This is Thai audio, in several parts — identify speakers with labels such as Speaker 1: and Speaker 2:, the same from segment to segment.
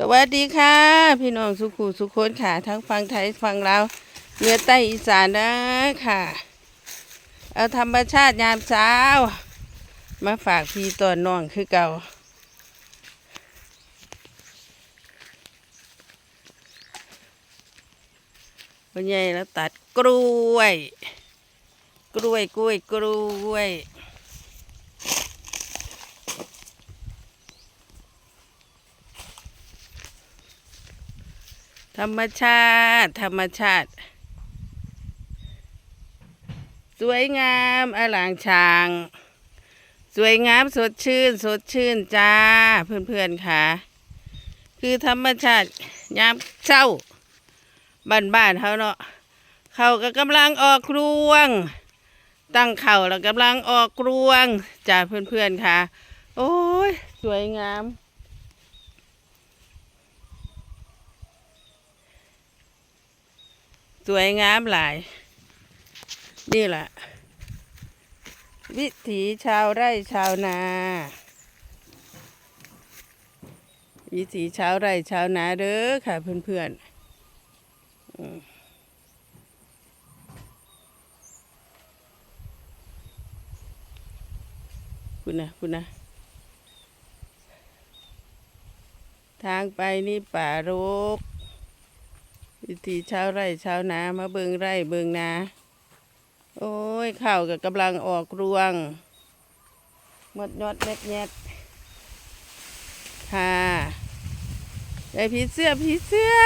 Speaker 1: สวัสดีค่ะ พี่น้องสุขุสุขคนค่ะ ทั้งฟังไทยฟังลาวเหนือใต้อีสานนะค่ะ เอาธรรมชาติยามเช้า มาฝากพี่ตอนน้องคือเก่าวันใหญ่แล้วตัดกล้วย กล้วยกล้วยกล้วย ธรรมชาติ ธรรมชาติ สวยงามอลางชาง สวยงามสดชื่น สดชื่นจ้าเพื่อนๆค่ะ คือธรรมชาติยามเช้าบ้านๆเขาเนาะเขาก็กำลังออกรวง ตั้งเข่าแล้วกำลังออกรวงจ้าเพื่อนๆค่ะ โอ้ย สวยงาม สวยงามหลาย นี่แหละ วิถีชาวไร่ชาวนา วิถีชาวไร่ชาวนาเด้อค่ะเพื่อนๆอืมคุณนะคุณนะ ทางไปนี่ป่ารก วิถีเช้าไร่เช้านามาเบิงไร่เบิงนา โอ้ยข้าวกับกำลังออกรวงมดยอดแมดแยดค่ะไอผีเสื้อผีเสื้อ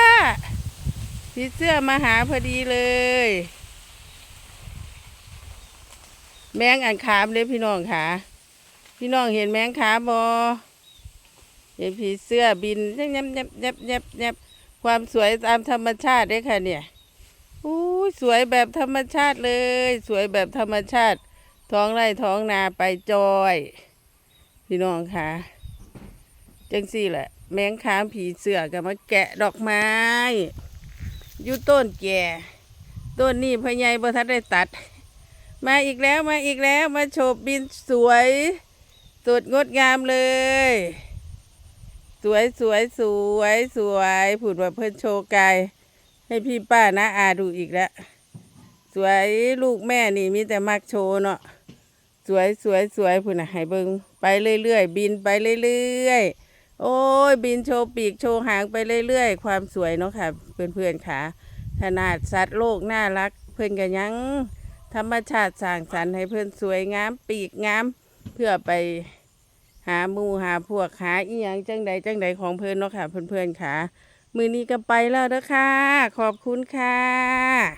Speaker 1: ผีเสื้อมาหาพอดีเลย แมงอันขามเลยพี่น้องค่ะ พี่น้องเห็นแมงขาบอเห็นผีเสื้อบินยับยับยับยับยับยับ ความสวยตามธรรมชาติเด้ค่ะเนี่ยอู้ยสวยแบบธรรมชาติเลย สวยแบบธรรมชาติ ท้องไร่ท้องนาไปจอย พี่น้องค่ะจังสี่แหละ แมงค้ามผีเสือกับมาแกะดอกไม้อยู่ต้นแก่ต้นนี้พญายบทัดได้ตัด มาอีกแล้วมาอีกแล้วมาโฉบบินสวยสดงดงามเลย สวยสวยสวยสวยผุดว่าเพิ่นโชว์กายให้พี่ป้านะอาดูอีกแล้วสวยลูกแม่นี่มีแต่มักโชว์เนาะสวยสวยสวยผุดนะให้เบิงไปเรื่อยๆบินไปเรื่อยๆโอ้ยบินโชว์ปีกโชว์หางไปเรื่อยๆ ความสวยเนาะค่ะเพื่อนๆค่ะ ขนาดสัตว์โลกน่ารัก เพื่อนกันยังธรรมชาติสร้างสรรค์ให้เพื่อนสวยงามปีกงามเพื่อไปาหมูหาพวกหาอีหยังจังใดจังใดของเพื่อนเนาะค่ะเพื่อนๆค่ะ มือนี้ก็ไปแล้วนะคะขอบคุณค่ะ